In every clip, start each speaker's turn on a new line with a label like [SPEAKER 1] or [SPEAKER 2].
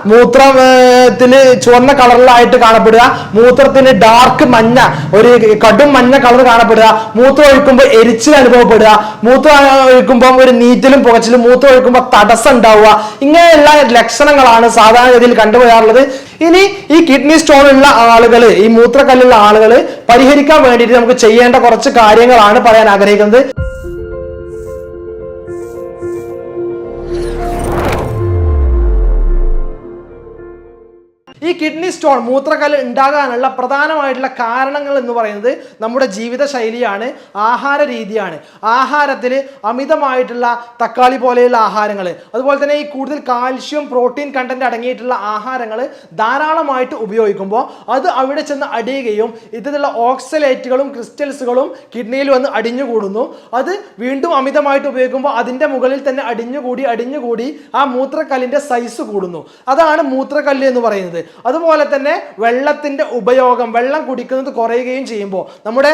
[SPEAKER 1] മൂത്രത്തിൽ ചുവന്ന കളറിലായിട്ട് കാണപ്പെടുക. മൂത്രത്തിന് ഡാർക്ക് മഞ്ഞ ഒരു കടും മഞ്ഞ കളർ കാണപ്പെടുക. മൂത്രം ഒഴിക്കുമ്പോൾ എരിച്ചിൽ അനുഭവപ്പെടുക. മൂത്രം ഒഴിക്കുമ്പോൾ ഒരു നീറ്റലും പുകച്ചിലും മൂത്രം ഒഴിക്കുമ്പോൾ തടസ്സം ഉണ്ടാവുക. ഇങ്ങനെയുള്ള ലക്ഷണങ്ങളാണ് സാധാരണഗതിയിൽ കണ്ടുപോയാറുള്ളത് ഇനി ഈ കിഡ്നി സ്റ്റോൺ ഉള്ള ആളുകൾ ഈ മൂത്രക്കല്ലുള്ള ആളുകൾ പരിഹരിക്കാൻ വേണ്ടിയിട്ട് നമുക്ക് ചെയ്യേണ്ട കുറച്ച് കാര്യങ്ങളാണ് പറയാൻ ആഗ്രഹിക്കുന്നത്. സ്റ്റോൺ മൂത്രക്കല്ല് ഉണ്ടാകാനുള്ള പ്രധാനമായിട്ടുള്ള കാരണങ്ങൾ എന്ന് പറയുന്നത് നമ്മുടെ ജീവിത ശൈലിയാണ് ആഹാര രീതിയാണ്. ആഹാരത്തിൽ അമിതമായിട്ടുള്ള തക്കാളി പോലെയുള്ള ആഹാരങ്ങൾ അതുപോലെ തന്നെ ഈ കൂടുതൽ കാൽഷ്യം പ്രോട്ടീൻ കണ്ടന്റ് അടങ്ങിയിട്ടുള്ള ആഹാരങ്ങൾ ധാരാളമായിട്ട് ഉപയോഗിക്കുമ്പോൾ അത് അവിടെ ചെന്ന് അടിയുകയും ഇതിലുള്ള ഓക്സലേറ്റുകളും ക്രിസ്റ്റൽസുകളും കിഡ്നിയിൽ വന്ന് അടിഞ്ഞുകൂടുന്നു. അത് വീണ്ടും അമിതമായിട്ട് ഉപയോഗിക്കുമ്പോൾ അതിന്റെ മുകളിൽ തന്നെ അടിഞ്ഞുകൂടി അടിഞ്ഞുകൂടി ആ മൂത്രക്കല്ലിന്റെ സൈസ് കൂടുന്നു. അതാണ് മൂത്രക്കല്ല് എന്ന് പറയുന്നത്. അതുപോലെ തന്നെ വെള്ളത്തിന്റെ ഉപയോഗം വെള്ളം കുടിക്കുന്നത് കുറയുകയും ചെയ്യുമ്പോൾ നമ്മുടെ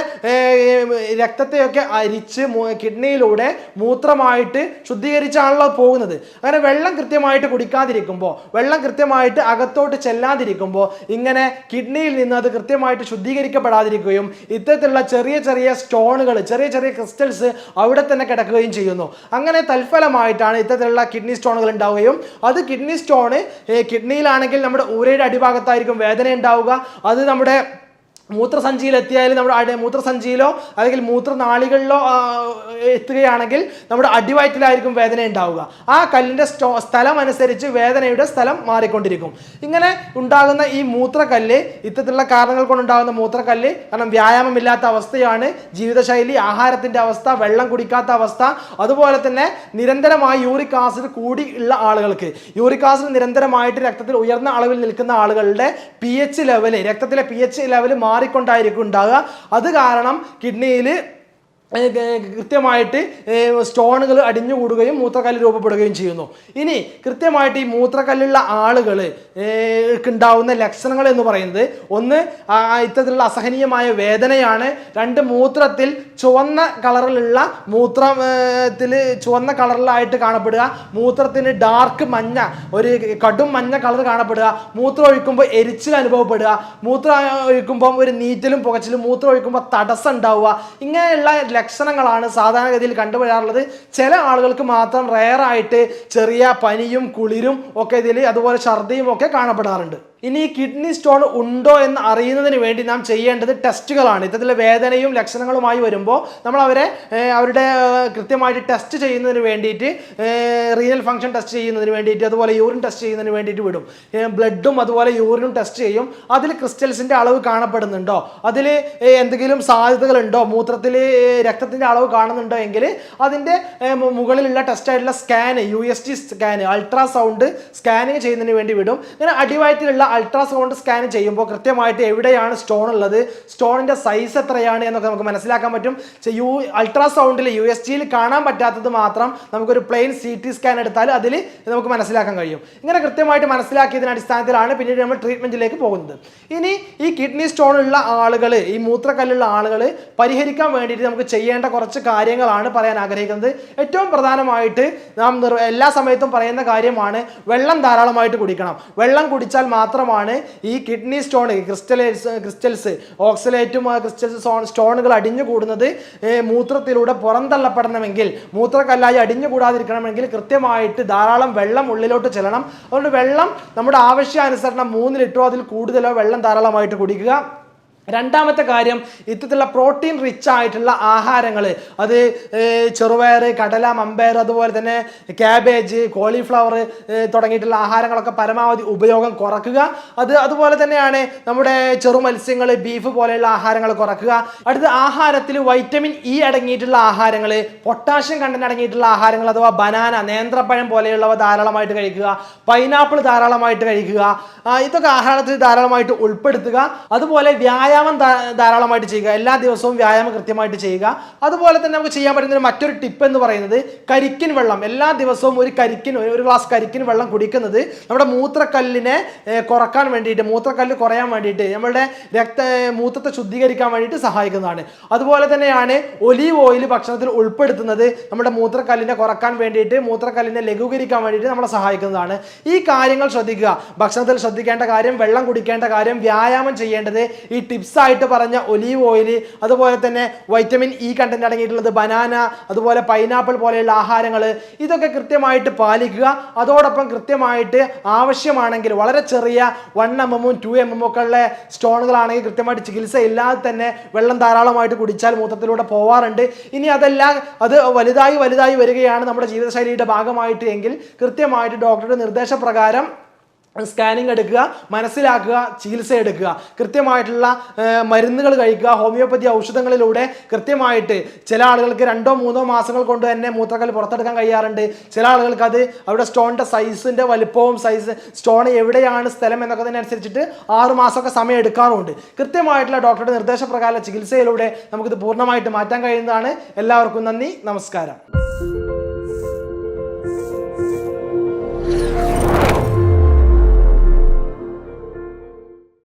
[SPEAKER 1] രക്തത്തെയൊക്കെ അരിച്ച് കിഡ്നിയിലൂടെ മൂത്രമായിട്ട് ശുദ്ധീകരിച്ചാണല്ലോ പോകുന്നത്. അങ്ങനെ വെള്ളം കൃത്യമായിട്ട് കുടിക്കാതിരിക്കുമ്പോൾ വെള്ളം കൃത്യമായിട്ട് അകത്തോട്ട് ചെല്ലാതിരിക്കുമ്പോൾ ഇങ്ങനെ കിഡ്നിയിൽ നിന്ന് അത് കൃത്യമായിട്ട് ശുദ്ധീകരിക്കപ്പെടാതിരിക്കുകയും ഇത്തരത്തിലുള്ള ചെറിയ ചെറിയ സ്റ്റോണുകൾ ചെറിയ ചെറിയ ക്രിസ്റ്റൽസ് അവിടെ തന്നെ കിടക്കുകയും ചെയ്യുന്നു. അങ്ങനെ തൽഫലമായിട്ടാണ് ഇത്തരത്തിലുള്ള കിഡ്നി സ്റ്റോണുകൾ ഉണ്ടാവുകയും അത് കിഡ്നി സ്റ്റോണ് കിഡ്നിയിലാണെങ്കിൽ നമ്മുടെ ഊരയുടെ അടിഭാഗത്തായിരിക്കും വേദന ഉണ്ടാവുക അത് നമ്മുടെ മൂത്രസഞ്ചിയിൽ എത്തിയാൽ നമ്മുടെ മൂത്രസഞ്ചിയിലോ അല്ലെങ്കിൽ മൂത്രനാളികളിലോ എത്തുകയാണെങ്കിൽ നമ്മുടെ അടിവയറ്റിലായിരിക്കും വേദന ഉണ്ടാവുക. ആ കല്ലിന്റെ സ്റ്റോ സ്ഥലം അനുസരിച്ച് വേദനയുടെ സ്ഥലം മാറിക്കൊണ്ടിരിക്കും. ഇങ്ങനെ ഉണ്ടാകുന്ന ഈ മൂത്രക്കല്ല് ഇത്തരത്തിലുള്ള കാരണങ്ങൾ കൊണ്ടുണ്ടാകുന്ന മൂത്രക്കല്ല് കാരണം വ്യായാമമില്ലാത്ത അവസ്ഥയാണ്. ജീവിതശൈലി ആഹാരത്തിന്റെ അവസ്ഥ വെള്ളം കുടിക്കാത്ത അവസ്ഥ അതുപോലെ തന്നെ നിരന്തരമായി യൂറിക് ആസിഡ് കൂടി ഉള്ള ആളുകൾക്ക്. യൂറിക് ആസിഡ് നിരന്തരമായിട്ട് രക്തത്തിൽ ഉയർന്ന അളവിൽ നിൽക്കുന്ന ആളുകളുടെ പി എച്ച് ലെവൽ രക്തത്തിലെ പി എച്ച് ലെവൽ മാറിക്കൊണ്ടായിരിക്കും ഉണ്ടാകുക അത് കാരണം കിഡ്നിയിൽ കൃത്യമായിട്ട് സ്റ്റോണുകൾ അടിഞ്ഞുകൂടുകയും മൂത്രക്കല്ല് രൂപപ്പെടുകയും ചെയ്യുന്നു. ഇനി കൃത്യമായിട്ട് ഈ മൂത്രക്കല്ലുള്ള ആളുകൾ ഉണ്ടാവുന്ന ലക്ഷണങ്ങൾ എന്ന് പറയുന്നത് ഒന്ന് ഇത്തരത്തിലുള്ള അസഹനീയമായ വേദനയാണ്. രണ്ട് മൂത്രത്തിൽ ചുവന്ന കളറിലുള്ള മൂത്രത്തിൽ ചുവന്ന കളറിലായിട്ട് കാണപ്പെടുക. മൂത്രത്തിന് ഡാർക്ക് മഞ്ഞ ഒരു കടും മഞ്ഞ കളർ കാണപ്പെടുക. മൂത്രം ഒഴിക്കുമ്പോൾ എരിച്ചിൽ അനുഭവപ്പെടുക. മൂത്രം ഒഴിക്കുമ്പോൾ ഒരു നീറ്റലും പുകച്ചിലും മൂത്രം ഒഴിക്കുമ്പോൾ തടസ്സം ഉണ്ടാവുക. ഇങ്ങനെയുള്ള ലക്ഷണങ്ങളാണ് സാധാരണഗതിയിൽ കണ്ടുവരാറുള്ളത്. ചില ആളുകൾക്ക് മാത്രം റെയറായിട്ട് ചെറിയ പനിയും കുളിരും ഒക്കെ ഇതിൽ അതുപോലെ ഛർദിയും ഒക്കെ കാണപ്പെടാറുണ്ട്. ഇനി കിഡ്നി സ്റ്റോൺ ഉണ്ടോ എന്ന് അറിയുന്നതിന് വേണ്ടി നാം ചെയ്യേണ്ടത് ടെസ്റ്റുകളാണ് ഇത്തരത്തിലെ വേദനയും ലക്ഷണങ്ങളുമായി വരുമ്പോൾ നമ്മൾ അവരെ അവരുടെ കൃത്യമായിട്ട് ടെസ്റ്റ് ചെയ്യുന്നതിന് വേണ്ടിയിട്ട് റീനൽ ഫംഗ്ഷൻ ടെസ്റ്റ് ചെയ്യുന്നതിന് വേണ്ടിയിട്ട് അതുപോലെ യൂറിൻ ടെസ്റ്റ് ചെയ്യുന്നതിന് വേണ്ടിയിട്ട് വിടും. ബ്ലഡും അതുപോലെ യൂറിനും ടെസ്റ്റ് ചെയ്യും. അതിൽ ക്രിസ്റ്റൽസിന്റെ അളവ് കാണപ്പെടുന്നുണ്ടോ? അതിൽ എന്തെങ്കിലും സാധ്യതകളുണ്ടോ? മൂത്രത്തിൽ രക്തത്തിന്റെ അളവ് കാണുന്നുണ്ടോ എങ്കിൽ അതിന്റെ മുകളിലുള്ള ടെസ്റ്റായിട്ടുള്ള scan U S T scan ultrasound scanning ചെയ്യുന്നതിന് വേണ്ടി വിടും. അങ്ങനെ അടിവയറ്റിലുള്ള അൾട്രാസൗണ്ട് സ്കാൻ ചെയ്യുമ്പോൾ കൃത്യമായിട്ട് എവിടെയാണ് സ്റ്റോൺ ഉള്ളത്? സ്റ്റോണിന്റെ സൈസ് എത്രയാണ് എന്നൊക്കെ നമുക്ക് മനസ്സിലാക്കാൻ പറ്റും. യു അൾട്രാസൗണ്ടിൽ യു എസ് ജിയിൽ കാണാൻ പറ്റാത്തത് മാത്രം നമുക്കൊരു പ്ലെയിൻ സി ടി സ്കാൻ എടുത്താൽ അതിൽ നമുക്ക് മനസ്സിലാക്കാൻ കഴിയും. ഇങ്ങനെ കൃത്യമായിട്ട് മനസ്സിലാക്കിയതിന് അടിസ്ഥാനത്തിലാണ് പിന്നീട് നമ്മൾ ട്രീറ്റ്മെന്റിലേക്ക് പോകുന്നത്. ഇനി ഈ കിഡ്നി സ്റ്റോൺ ഉള്ള ആളുകൾ ഈ മൂത്രക്കല്ലുള്ള ആളുകൾ പരിഹരിക്കാൻ വേണ്ടിയിട്ട് നമുക്ക് ചെയ്യേണ്ട കുറച്ച് കാര്യങ്ങളാണ് പറയാൻ ആഗ്രഹിക്കുന്നത്. ഏറ്റവും പ്രധാനമായിട്ട് നാം എല്ലാ സമയത്തും പറയുന്ന കാര്യമാണ് വെള്ളം ധാരാളമായിട്ട് കുടിക്കണം. വെള്ളം കുടിച്ചാൽ മാത്രമാണ് ഈ കിഡ്നി സ്റ്റോൺ ക്രിസ്റ്റലൈസ് ക്രിസ്റ്റൽസ് ഓക്സലേറ്റും ക്രിസ്റ്റൽസ് സ്റ്റോണുകൾ അടിഞ്ഞു കൂടുന്നത് മൂത്രത്തിലൂടെ പുറന്തള്ളപ്പെടണമെങ്കിൽ മൂത്രക്കല്ലായി അടിഞ്ഞു കൂടാതിരിക്കണമെങ്കിൽ കൃത്യമായിട്ട് ധാരാളം വെള്ളം ഉള്ളിലോട്ട് ചെല്ലണം. അതുകൊണ്ട് വെള്ളം നമ്മുടെ ആവശ്യാനുസരണം മൂന്ന് ലിറ്ററോ അതിൽ കൂടുതലോ വെള്ളം ധാരാളമായിട്ട് കുടിക്കുക. രണ്ടാമത്തെ കാര്യം ഇത്തരത്തിലുള്ള പ്രോട്ടീൻ റിച്ച് ആയിട്ടുള്ള ആഹാരങ്ങൾ. അത് ചെറുപയർ കടല മമ്പയർ അതുപോലെ തന്നെ ക്യാബേജ് കോളിഫ്ലവർ തുടങ്ങിയിട്ടുള്ള ആഹാരങ്ങളൊക്കെ പരമാവധി ഉപയോഗം കുറക്കുക. അത് അതുപോലെ തന്നെയാണ് നമ്മുടെ ചെറു മത്സ്യങ്ങൾ ബീഫ് പോലെയുള്ള ആഹാരങ്ങൾ കുറക്കുക. അടുത്ത ആഹാരത്തിൽ വൈറ്റമിൻ ഇ അടങ്ങിയിട്ടുള്ള ആഹാരങ്ങൾ പൊട്ടാഷ്യം കണ്ടന്റ് അടങ്ങിയിട്ടുള്ള ആഹാരങ്ങൾ അഥവാ ബനാന നേന്ത്രപ്പഴം പോലെയുള്ളവ ധാരാളമായിട്ട് കഴിക്കുക. പൈനാപ്പിൾ ധാരാളമായിട്ട് കഴിക്കുക. ഇതൊക്കെ ആഹാരത്തിൽ ധാരാളമായിട്ട് ഉൾപ്പെടുത്തുക. അതുപോലെ വ്യായാമം വ്യായാമം ധാരാളമായിട്ട് ചെയ്യുക എല്ലാ ദിവസവും വ്യായാമം കൃത്യമായിട്ട് ചെയ്യുക. അതുപോലെ തന്നെ നമുക്ക് ചെയ്യാൻ പറ്റുന്ന മറ്റൊരു ടിപ്പ് എന്ന് പറയുന്നത് കരിക്കിൻ വെള്ളം. എല്ലാ ദിവസവും ഒരു കരിക്കിൻ ഒരു ഗ്ലാസ് കരിക്കിൻ വെള്ളം കുടിക്കുന്നത് നമ്മുടെ മൂത്രക്കല്ലിനെ കുറയ്ക്കാൻ വേണ്ടിയിട്ട് മൂത്രക്കല്ല് കുറയാൻ വേണ്ടിയിട്ട് നമ്മളുടെ രക്ത മൂത്രത്തെ ശുദ്ധീകരിക്കാൻ വേണ്ടിയിട്ട് സഹായിക്കുന്നതാണ്. അതുപോലെ തന്നെയാണ് ഒലീവ് ഓയിൽ ഭക്ഷണത്തിൽ ഉൾപ്പെടുത്തുന്നത് നമ്മുടെ മൂത്രക്കല്ലിനെ കുറയ്ക്കാൻ വേണ്ടിയിട്ട് മൂത്രക്കല്ലിനെ ലഘൂകരിക്കാൻ വേണ്ടിയിട്ട് നമ്മളെ സഹായിക്കുന്നതാണ്. ഈ കാര്യങ്ങൾ ശ്രദ്ധിക്കുക. ഭക്ഷണത്തിൽ ശ്രദ്ധിക്കേണ്ട കാര്യം വെള്ളം കുടിക്കേണ്ട കാര്യം വ്യായാമം ചെയ്യേണ്ടത് ഈ ടിപ്സ് ആയിട്ട് പറഞ്ഞ ഒലീവ് ഓയിൽ അതുപോലെ തന്നെ വൈറ്റമിൻ ഇ കണ്ടന്റ് അടങ്ങിയിട്ടുള്ളത് ബനാന അതുപോലെ പൈനാപ്പിൾ പോലെയുള്ള ആഹാരങ്ങൾ ഇതൊക്കെ കൃത്യമായിട്ട് പാലിക്കുക. അതോടൊപ്പം കൃത്യമായിട്ട് ആവശ്യമാണെങ്കിൽ വളരെ ചെറിയ വൺ എം എമ്മും ടു എം എമ്മും ഒക്കെ ഉള്ള സ്റ്റോണുകളാണെങ്കിൽ കൃത്യമായിട്ട് ചികിത്സ ഇല്ലാതെ തന്നെ വെള്ളം ധാരാളമായിട്ട് കുടിച്ചാൽ മൂത്രത്തിലൂടെ പോവാറുണ്ട്. ഇനി അതെല്ലാം അത് വലുതായി വലുതായി വരികയാണ് നമ്മുടെ ജീവിതശൈലിയുടെ ഭാഗമായിട്ട് എങ്കിൽ കൃത്യമായിട്ട് ഡോക്ടറുടെ നിർദ്ദേശപ്രകാരം സ്കാനിങ് എടുക്കുക മനസ്സിലാക്കുക ചികിത്സ എടുക്കുക. കൃത്യമായിട്ടുള്ള മരുന്നുകൾ കഴിക്കുക ഹോമിയോപ്പതി ഔഷധങ്ങളിലൂടെ കൃത്യമായിട്ട് ചില ആളുകൾക്ക് രണ്ടോ മൂന്നോ മാസങ്ങൾ കൊണ്ട് തന്നെ മൂത്രക്കല്ല് പുറത്തെടുക്കാൻ കഴിയാറുണ്ട്. ചില ആളുകൾക്ക് അത് അവരുടെ സ്റ്റോണിന്റെ സൈസിന്റെ വലുപ്പവും സൈസ് സ്റ്റോൺ എവിടെയാണ് സ്ഥലം എന്നൊക്കെ തന്നെ അനുസരിച്ചിട്ട് ആറ് മാസമൊക്കെ സമയം എടുക്കാറുണ്ട്. കൃത്യമായിട്ടുള്ള ഡോക്ടറുടെ നിർദ്ദേശപ്രകാരം ചികിത്സയിലൂടെ നമുക്കിത് പൂർണമായിട്ട് മാറ്റാൻ കഴിയുന്നതാണ്. എല്ലാവർക്കും നന്ദി നമസ്കാരം.